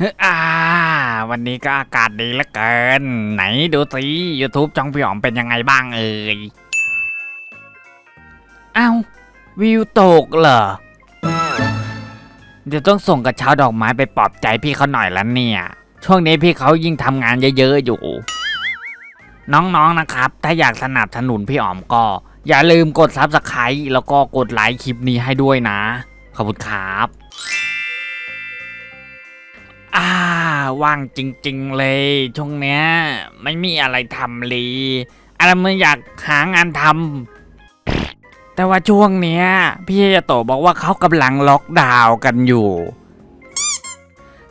อ่า วันนี้ก็อากาศดีเหลือเกิน ไหนดูสิ YouTube จ้องพี่หอมเป็นยังไงบ้างเอ่ยอ้าววิวตกเหรอ เดี๋ยวต้องส่งกระเช้าดอกไม้ไปปลอบใจพี่เขาหน่อยละเนี่ย ช่วงนี้พี่เขายิ่งทำงานเยอะๆอยู่ น้องๆนะครับ ถ้าอยากสนับสนุนพี่อ๋อมก็ อย่าลืมกดซับสไครต์แล้วก็กดไลค์คลิปนี้ให้ด้วยนะ ขอบคุณครับ อ่าว่างจริง ๆ เลยช่วงเนี้ย ไม่มีอะไรทำเลยอะไรมันอยากหางานทำแต่ว่าช่วงเนี้ย พี่ยาโตบอกว่าเขากำลังล็อกดาวน์กันอยู่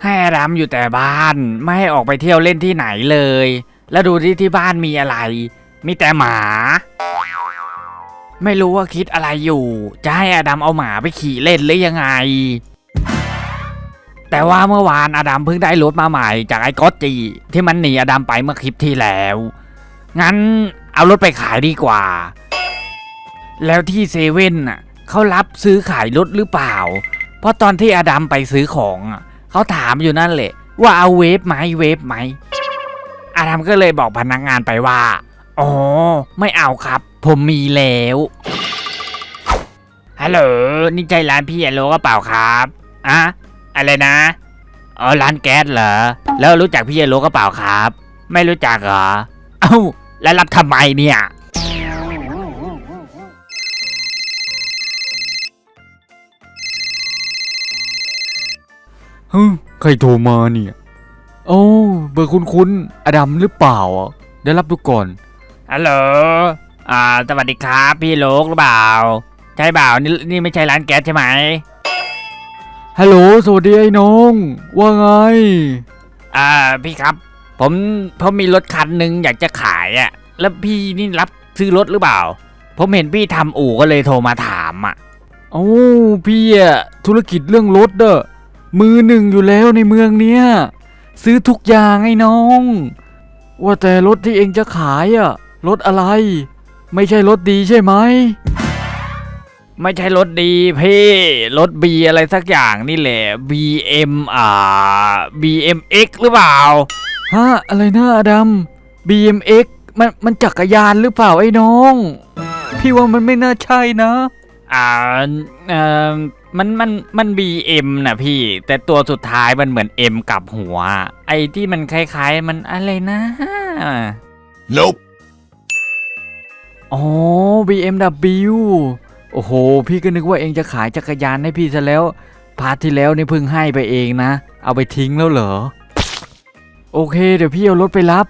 ให้อารามอยู่แต่บ้าน ไม่ให้ออกไปเที่ยวเล่นที่ไหนเลย แล้วดูที่ที่บ้านมีอะไร มีแต่หมา ไม่รู้ว่าคิดอะไรอยู่ จะให้อดัมเอาหมาไปขี่เล่นหรือยังไง แต่ว่าเมื่อวานอดัมเพิ่งได้รถมาใหม่จากไอ้ก๊อตจีที่มันหนีอดัมไปเมื่อคลิปที่แล้ว งั้นเอารถไปขายดีกว่า แล้วที่เซเว่นน่ะเขารับซื้อขายรถหรือเปล่า เพราะตอนที่อดัมไปซื้อของเขาถามอยู่นั่นแหละว่าเอาเวฟไหมเวฟไหมอดัมก็เลยบอกพนักงานไปว่า อ๋อ ไม่เอาครับ ผมมีแล้วฮัลโหลนี่ใจร้านพี่อโลก็เปล่าครับอะ อะไรนะอ๋อร้านแก๊สเหรอ แล้วรู้จักพี่อโลก็เปล่าครับ ไม่รู้จักเหรอ เอ้า แล้วรับทำไมเนี่ยฮึใครโทรมาเนี่ย โอ้ เบอร์คุณคุณอดัมหรือเปล่าอะเดี๋ยวรับดูก่อนฮัลโหลอ่า สวัสดีครับ พี่โลกหรือเปล่า ใช่เปล่า นี่นี่ไม่ใช่ร้านแก๊สใช่ไหม ฮัลโหลสวัสดีไอ้น้อง ว่าไง อ่าพี่ครับ ผมผมมีรถคันหนึ่งอยากจะขายอะ่ะ แล้วพี่นี่รับซื้อรถหรือเปล่า ผมเห็นพี่ทำอู่ก็เลยโทรมาถามอะโอ้พี่อะธุรกิจเรื่องรถเด้อมือหนึ่งอยู่แล้วในเมืองเนี้ยซื้อทุกอย่างไอ้น้อง ว่าแต่รถที่เองจะขายอะรถอะไร ไม่ใช่รถดีใช่ไหม ไม่ใช่รถดีพี่รถ B อะไรสักอย่างนี่แหละ BM อ่า BMX หรือเปล่าฮะอะไรนะอดัม BMX มันมันจักรยานหรือเปล่าไอ้น้อง พี่ว่ามันไม่น่าใช่นะ อ่าเอ่อมันมันมัน BM นะพี่ แต่ตัวสุดท้ายมันเหมือน M กลับหัว ไอ้ที่มันคล้ายๆ มันอะไรนะ Nope. อ๋อ BMW โอ้โห พี่ก็นึกว่าเองจะขายจักรยานให้พี่ซะแล้ว พาร์ทที่แล้วนี่เพิ่งให้ไปเองนะ เอาไปทิ้งแล้วเหรอ โอเค เดี๋ยวพี่เอารถไปรับ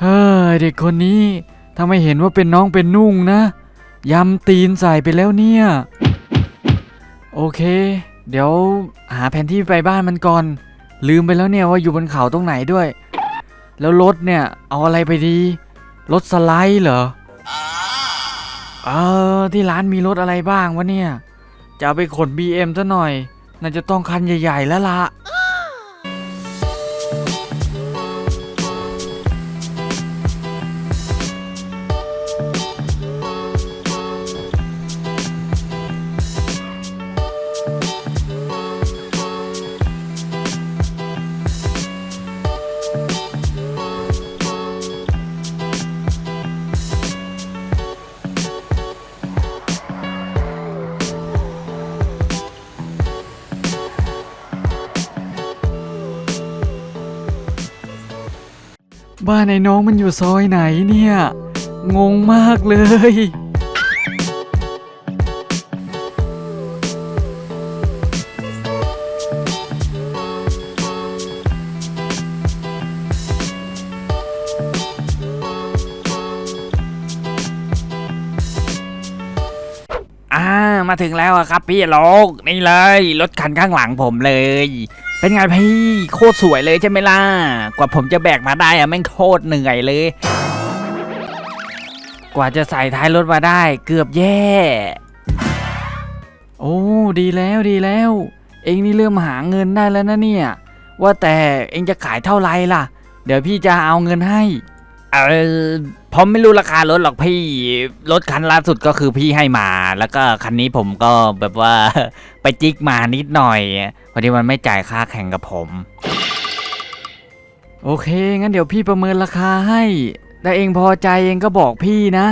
เฮ้ยเด็กคนนี้ถ้าไม่เห็นว่าเป็นน้องเป็นนุ่งนะยำตีนใส่ไปแล้วเนี่ย โอเค เดี๋ยวหาแผนที่ไปบ้านมันก่อน ลืมไปแล้วเนี่ยว่าอยู่บนเขาตรงไหนด้วย แล้วรถเนี่ยเอาอะไรไปดี รถสไลด์เหรอ เออ ที่ร้านมีรถอะไรบ้างวะเนี่ย จะเอาไปขน BM ซะหน่อย น่าจะต้องคันใหญ่ ๆ แล้วละ บ้านไอ้น้องมันอยู่ซอยไหนเนี่ย งงมากเลย อ่า มาถึงแล้วอะครับพี่โลกนี่เลย รถคันข้างหลังผมเลย เป็นไงพี่โคตรสวยเลยใช่ไหมล่ะ กว่าผมจะแบกมาได้อะแม่งโคตรเหนื่อยเลย กว่าจะใส่ท้ายรถมาได้เกือบแย่ โอ้ดีแล้วดีแล้ว เองนี่เริ่มหาเงินได้แล้วนะเนี่ย ว่าแต่เองจะขายเท่าไหร่ล่ะ เดี๋ยวพี่จะเอาเงินให้ ออผมไม่รู้ราคารถหรอกพี่รถคันล่าสุดก็คือพี่ให้มา แล้วก็คันนี้ผมก็แบบว่าไปจิกมานิดหน่อยพอดีมันไม่จ่ายค่าแข่งกับผม โอเค งั้นเดี๋ยวพี่ประเมินราคาให้ถ้าเองพอใจเองก็บอกพี่นะ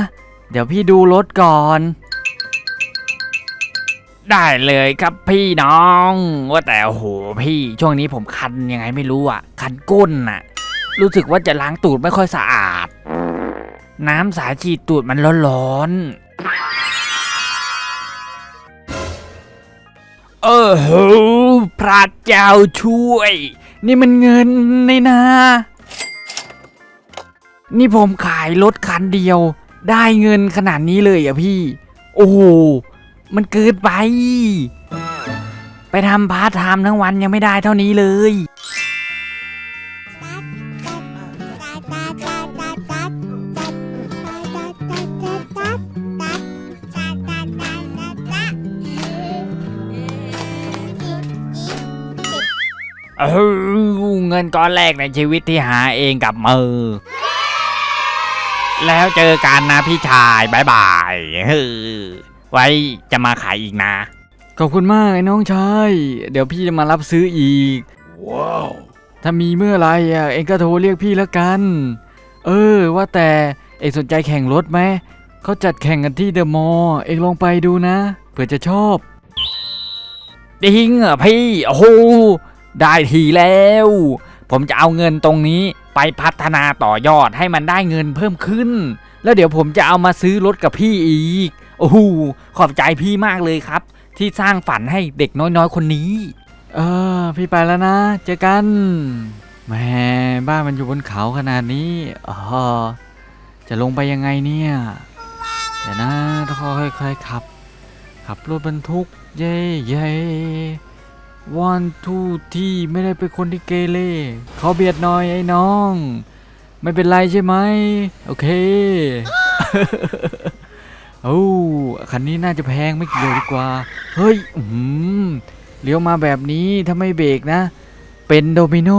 เดี๋ยวพี่ดูรถก่อน ได้เลยครับพี่น้อง ว่าแต่โหพี่ช่วงนี้ผมคันยังไงไม่รู้อะ คันก้นน่ะ รู้สึกว่าจะล้างตูดไม่ค่อยสะอาด น้ำสายฉีดตูดมันร้อนๆ เออโหพระเจ้าช่วย นี่มันเงินนี่นะ นี่ผมขายรถคันเดียว ได้เงินขนาดนี้เลยอะพี่ โอ้โห มันเกินไป ไปทำพาร์ทไทม์ทั้งวันยังไม่ได้เท่านี้เลย เออเงินก้อนแรกในชีวิตที่หาเองกับมือ แล้วเจอกันนะพี่ชายบายบายเฮ้อไว้จะมาขายอีกนะ ขอบคุณมากไอ้น้องชาย เดี๋ยวพี่จะมารับซื้ออีก Wow. ถ้ามีเมื่อไหรอะเองก็โทรเรียกพี่แล้วกัน เออ ว่าแต่เองสนใจแข่งรถไหม เขาจัดแข่งกันที่เดอะมอลล์ เองลองไปดูนะ เผื่อจะชอบจริงเหรอพี่ โอ้โห ได้ทีแล้ว ผมจะเอาเงินตรงนี้ไปพัฒนาต่อยอดให้มันได้เงินเพิ่มขึ้น แล้วเดี๋ยวผมจะเอามาซื้อรถกับพี่อีก โอ้โหขอบใจพี่มากเลยครับ ที่สร้างฝันให้เด็กน้อยๆคนนี้ เออ พี่ไปแล้วนะเจอกันแหมบ้านมันอยู่บนเขาขนาดนี้อ๋อจะลงไปยังไงเนี่ย เดี๋ยวนะต้องค่อยๆขับ ขับรถบรรทุก เย่เย่ วันทูที่ไม่ได้เป็นคนที่เกเรขอเบียดหน่อยไอ้น้อง ไม่เป็นไรใช่ไหมโอเคโอ้คันนี้น่าจะแพงไม่เกี่ยวดีกว่า เฮ้ยอืมเลี้ยวมาแบบนี้ถ้าไม่เบรกนะ เป็นโดมิโน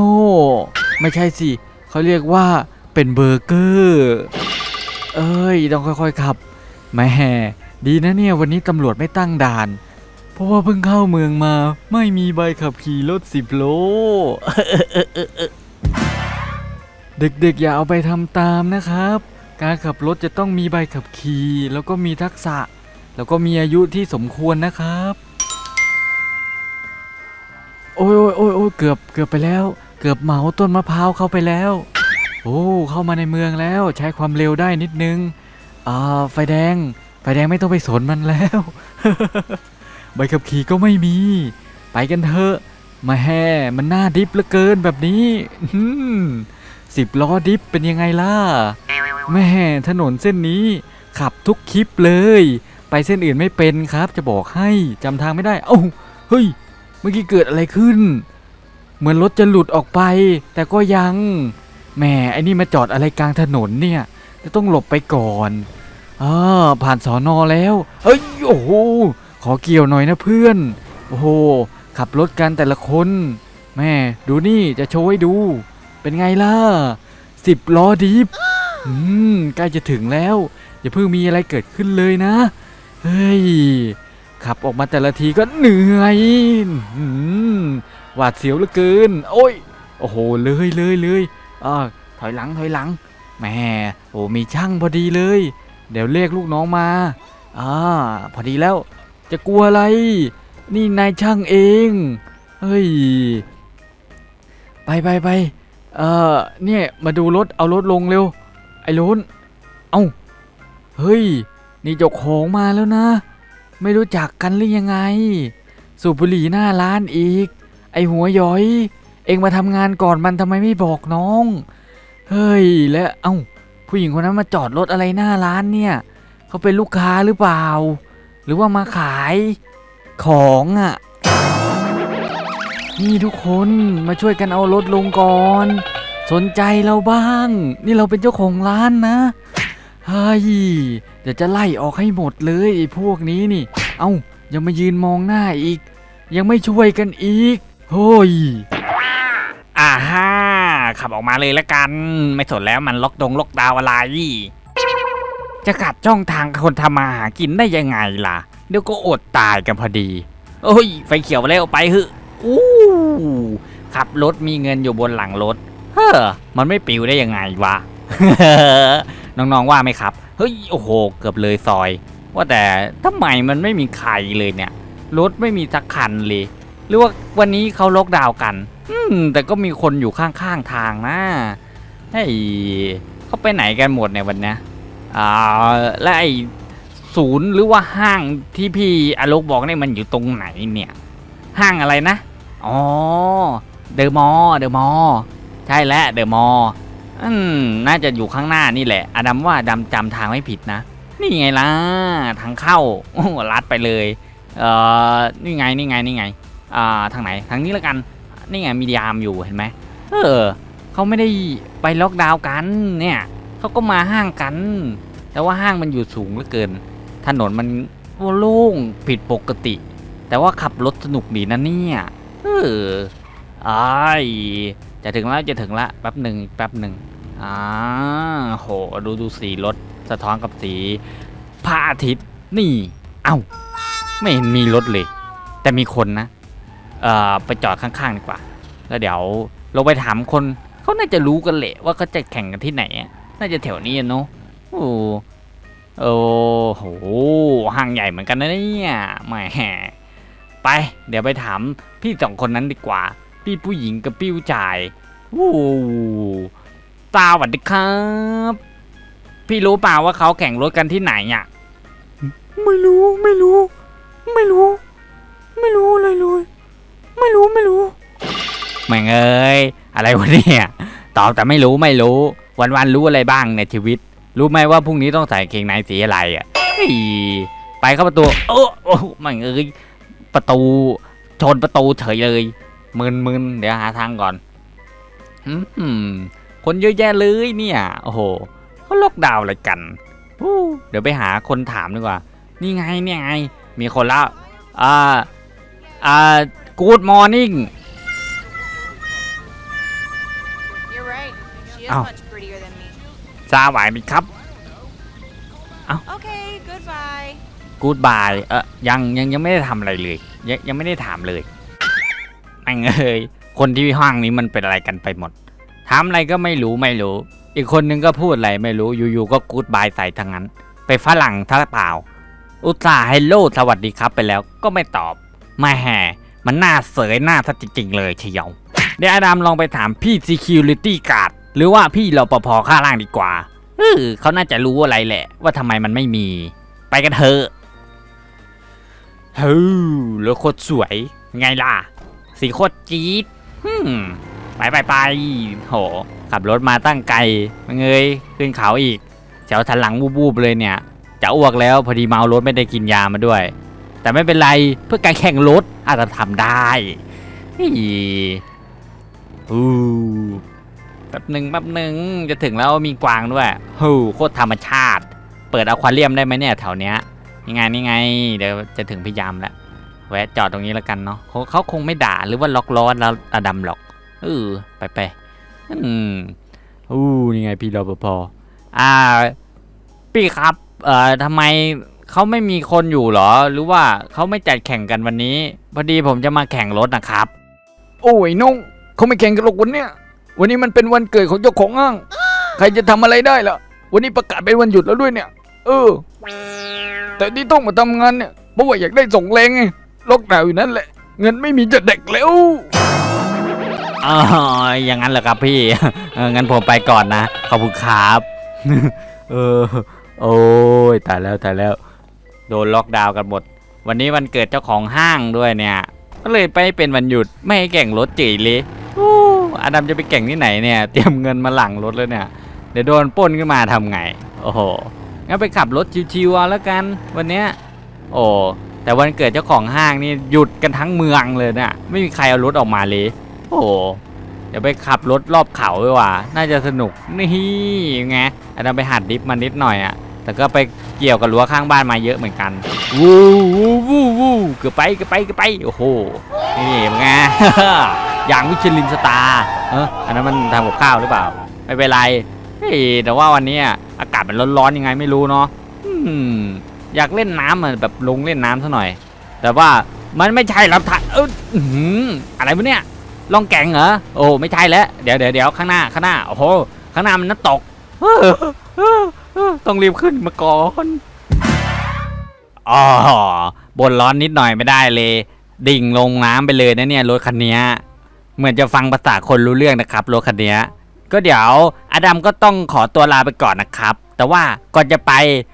ไม่ใช่สิเขาเรียกว่าเป็นเบอร์เกอร์ เอ้ย ต้องค่อยๆขับแหม่ดีนะเนี่ย วันนี้ตำรวจไม่ตั้งด่าน เพราะว่าเพิ่งเข้าเมืองมา ไม่มีใบขับขี่รถสิบโล เด็กๆอย่าเอาไปทำตามนะครับ การขับรถจะต้องมีใบขับขี่แล้วก็มีทักษะ แล้วก็มีอายุที่สมควรนะครับ โอ้ยโอ้ยโอ้ยโอ้ยเกือบเกือบไปแล้ว เกือบเหมาต้นมะพร้าวเข้าไปแล้ว โอ้เข้ามาในเมืองแล้วใช้ความเร็วได้นิดนึง อ่าไฟแดง ไฟแดงไม่ต้องไปสนมันแล้ว ใบขับขี่ก็ไม่มี ไปกันเถอะ มาแห่มันน่าดิฟเหลือเกินแบบนี้สิบล้อดิฟเป็นยังไงล่ะแม่ถนนเส้นนี้ ขับทุกคลิปเลย ไปเส้นอื่นไม่เป็นครับ จะบอกให้จำทางไม่ได้ เอ้าเฮ้ย เมื่อกี้เกิดอะไรขึ้น เหมือนรถจะหลุดออกไป แต่ก็ยังแหมไอ้นี่มาจอดอะไรกลางถนนเนี่ย จะต้องหลบไปก่อนอ่าผ่านสอนอแล้ว เฮ้ย โอ้โห ขอเกี่ยวหน่อยนะเพื่อน โอ้โห ขับรถกันแต่ละคน แม่ดูนี่จะโชว์ให้ดู เป็นไงล่ะสิบล้อดิฟอืมใกล้จะถึงแล้ว อย่าเพิ่งมีอะไรเกิดขึ้นเลยนะ เฮ้ย ขับออกมาแต่ละทีก็เหนื่อยอืมหวาดเสียวเหลือเกิน โอ้ย โอ้โห เลยเลยเลยอ่าถอยหลังถอยหลังแม่โอ้มีช่างพอดีเลย เดี๋ยวเรียกลูกน้องมาอ่าพอดีแล้ว จะกลัวอะไร นี่นายช่างเองเฮ้ย ไปไปไปเอ่อเนี่ยมาดูรถเอารถลงเร็ว ไอ้ล้นเอ้าเฮ้ย นี่เจ้าของมาแล้วนะ ไม่รู้จักกันหรือยังไง สูบบุหรี่หน้าร้านอีก ไอหัวย้อย เองมาทำงานก่อนมันทำไมไม่บอกน้อง เฮ้ย แล้วเอ้าผู้หญิงคนนั้นมาจอดรถอะไรหน้าร้านเนี่ย เขาเป็นลูกค้าหรือเปล่า หรือว่ามาขายของอะ่ะ นี่ทุกคนมาช่วยกันเอารถลงก่อน สนใจเราบ้าง นี่เราเป็นเจ้าของร้านนะเฮ้ยเดี๋ยวจะไล่ออกให้หมดเลยไอ้พวกนี้นี่ เอ้ายังมายืนมองหน้าอีก ยังไม่ช่วยกันอีกโฮ้ยอ่าฮ่าขับออกมาเลยละกัน ไม่สนแล้วมันล็อกดงล็อกดาวอะไร จะขัดช่องทางคนทำมาหากินได้ยังไงล่ะ เดี๋ยวก็อดตายกันพอดี โอ้ย ไฟเขียวแล้วไปฮึอู้ขับรถมีเงินอยู่บนหลังรถ เฮ้อ มันไม่ปิวได้ยังไงวะ น้องๆว่าไหมครับ เฮ้ย โอ้โห เกือบเลยซอย ว่าแต่ทำไมมันไม่มีใครเลยเนี่ย รถไม่มีสักคันเลย หรือว่าวันนี้เขาล็อกดาวน์กัน อืม แต่ก็มีคนอยู่ข้างๆทางนะเฮ้ยเขาไปไหนกันหมดในยวันนี้ และไอ้ศูนย์หรือว่าห้างที่พี่อโลกบอกเนี่ยมันอยู่ตรงไหนเนี่ย ห้างอะไรนะ อ๋อ เดอะมอเดอะมอใช่แล้วเดอะมออืมน่าจะอยู่ข้างหน้านี่แหละ อดัมว่าดัมจำทางไม่ผิดนะ นี่ไงล่ะ ทางเข้าโอ้ลัดไปเลย เอ่อ นี่ไง นี่ไง นี่ไง อ่า ทางไหน ทางนี้ล้วกัน นี่ไง มียามอยู่เห็นไหม เออ เขาไม่ได้ไปล็อกดาวน์กันเนี่ย เขาก็มาห้างกัน แต่ว่าห้างมันอยู่สูงเหลือเกิน ถนนมันโล่งผิดปกติ แต่ว่าขับรถสนุกดีนะเนี่ยเออไอจะถึงแล้วจะถึงล้วแป๊บหนึ่งแป๊บหนึ่งอ่าโหดูดูสีรถสะท้อนกับสีพระอาทิตย์นี่ เอ้าไม่เห็นมีรถเลย แต่มีคนนะ เอ่อไปจอดข้างๆดีกว่า แล้วเดี๋ยวเราไปถามคนเขาน่าจะรู้กันแหละว่าเขาจะแข่งกันที่ไหนอะ น่าจะแถวนี้อะเนาะโอ้โอ้โหห้างใหญ่เหมือนกันนะเนี่ยแหมไป เดี๋ยวไปถามพี่สองคนนั้นดีกว่า พี่ผู้หญิงกับพี่ผู้ชายโอ้ตาหวัดดีครับ พี่รู้เปล่าว่าเขาแข่งรถกันที่ไหนอะไม่รู้ไม่รู้ ไม่รู้ ไม่รู้เลยเลยไม่รู้ไม่รู้แม่งเอ้ยอะไรวะเนี่ยตอบแต่ไม่รู้ไม่รู้ วันๆรู้อะไรบ้างในชีวิต รู้ไหมว่าพรุ่งนี้ต้องใส่เกงในสีอะไรอะเฮ้ยไปเข้าประตูโอ้โอ้แม่งเอ้ยประตูชนประตูเฉยเลยมึนมึนเดี๋ยวหาทางก่อนอืมคนเยอะแยะเลยเนี่ย โอ้โหเขาล็อกดาวน์อะไรกันอู้เดี๋ยวไปหาคนถามดีกว่า นี่ไงเนี่ยไง มีคนละอ่าอ่า good morning You're right. She me. สวัสดีครับ Okay, goodbye. good bye เออยังยังยังไม่ได้ทำอะไรเลยยังยังไม่ได้ถามเลยแม่งเอ้ยคนที่ห้างนี้มันเป็นอะไรกันไปหมดถามอะไรก็ไม่รู้ไม่รู้ อีกคนนึงก็พูดอะไรไม่รู้อยู่ๆก็กูดบายใส่ทั้งนั้น ไปฝรั่งท่าเปล่า อุตส่าห์ให้โลสวัสดีครับไปแล้วก็ไม่ตอบไม่แห่มันน่าเสยหน้าซะจริงๆเลยเชียวเดี๋ยวอาดามลองไปถามพี่ security guard หรือว่าพี่รปภข้างล่างดีกว่าเออเขาน่าจะรู้อะไรแหละ ว่าทำไมมันไม่มี ไปกันเถอะเฮ้ยแล้วโคตรสวย ไงล่ะ สีโคตรจี๊ดฮึมไปไปไปโห ขับรถมาตั้งไกลมาเงยขึ้นเขาอีกแถวทันหลังบูบๆเลยเนี่ย จะอ้วกแล้วพอดีเมารถไม่ได้กินยามาด้วย แต่ไม่เป็นไรเพื่อการแข่งรถอาจจะทำได้ฮือ ป๊บหนึ่งแป๊บหนึ่งจะถึงแล้วมีกวางด้วยฮูโคตรธรรมชาติ เปิดอควาเรียมได้ไหมเนี่ยแถวเนี้ยนี่ไงนี่ไง เดี๋ยวจะถึงพยายามแล้วแวะจอดตรงนี้แล้วกันเนาะเขาเขาคงไม่ด่าหรือว่าล็อกล้อแล้วอดำหรอกเออไปไปอืมอู้นี่ไงพี่รปภอ่าพี่ครับเอ่อทำไมเขาไม่มีคนอยู่หรอ หรือว่าเขาไม่จัดแข่งกันวันนี้ พอดีผมจะมาแข่งรถนะครับ โอ้ยน้องเขาไม่แข่งกันหรอกวันเนี้ย วันนี้มันเป็นวันเกิดของเจ้าของห้าง ใครจะทำอะไรได้ล่ะ วันนี้ประกาศเป็นวันหยุดแล้วด้วยเนี่ย เออ แต่ที่ต้องมาทำงานเนี่ยเพราะว่าอยากได้ส่งแรงไงล็อกดาวน์อยู่นั่นแหละ เงินไม่มีจะเด็กแล้วอ๋ออย่างนั้นเหรอครับพี่เงั้นผมไปก่อนนะ ขอบคุณครับ เออ โอ้ยตายแล้วตายแล้ว โดนล็อกดาวน์กันหมด วันนี้วันเกิดเจ้าของห้างด้วยเนี่ย ก็เลยไปเป็นวันหยุดไม่ให้แข่งรถจีเลย อาดัมจะไปแข่งที่ไหนเนี่ย เตรียมเงินมาหลังรถแล้วเนี่ย เดี๋ยวโดนป้นขึ้นมาทำไง โอ้โห งั้นไปขับรถชิวๆเอาแล้วกัน วันเนี้ย โอ้ แต่วันเกิดเจ้าของห้างนี่หยุดกันทั้งเมืองเลยเนี่ยไม่มีใครเอารถออกมาเลย โอ้โหเดี๋ยวไปขับรถรอบเขาดีกว่า น่าจะสนุก นี่ไงอาจจะไปหัดดิฟมานิดหน่อยอะแต่ก็ไปเกี่ยวกับรั้วข้างบ้านมาเยอะเหมือนกัน วู้วู้วู้วู้เกือบไปเกือบไปเกือบไป โอ้โห นี่เป็นไง ย่างมิชลินสตาร์เอออันนั้นมันทำกับข้าวหรือเปล่า ไม่เป็นไรเฮ้ยแต่ว่าวันนี้อากาศมันร้อนๆยังไงไม่รู้เนาะอืมอยากเล่นน้ำอะแบบลงเล่นน้ำซะหน่อย แต่ว่ามันไม่ใช่ลำธารเอออื้อะไรวะเนี่ยล่องแก่งเหรอโอ้ไม่ใช่แล้วเดี๋ยวเดี๋ยวเดี๋ยวข้างหน้าข้างหน้าโอ้โหข้างหน้ามันน้ำตกต้องรีบขึ้นมาก่อนอ๋อบนร้อนนิดหน่อยไม่ได้เลย ดิ่งลงน้ำไปเลยนะเนี่ยรถคันนี้ เหมือนจะฟังภาษาคนรู้เรื่องนะครับรถคันนี้ก็เดี๋ยวอดัมก็ต้องขอตัวลาไปก่อนนะครับ แต่ว่าก่อนจะไป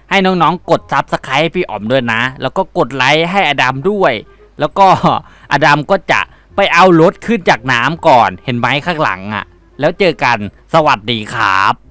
ให้น้องๆ กดซับสไครต์พี่อ๋อมด้วยนะ แล้วก็กดไลค์ให้อดัมด้วย แล้วก็อดัมก็จะไปเอารถขึ้นจากน้ำก่อน เห็นไหมข้างหลังอะ่ะ แล้วเจอกันสวัสดีครับ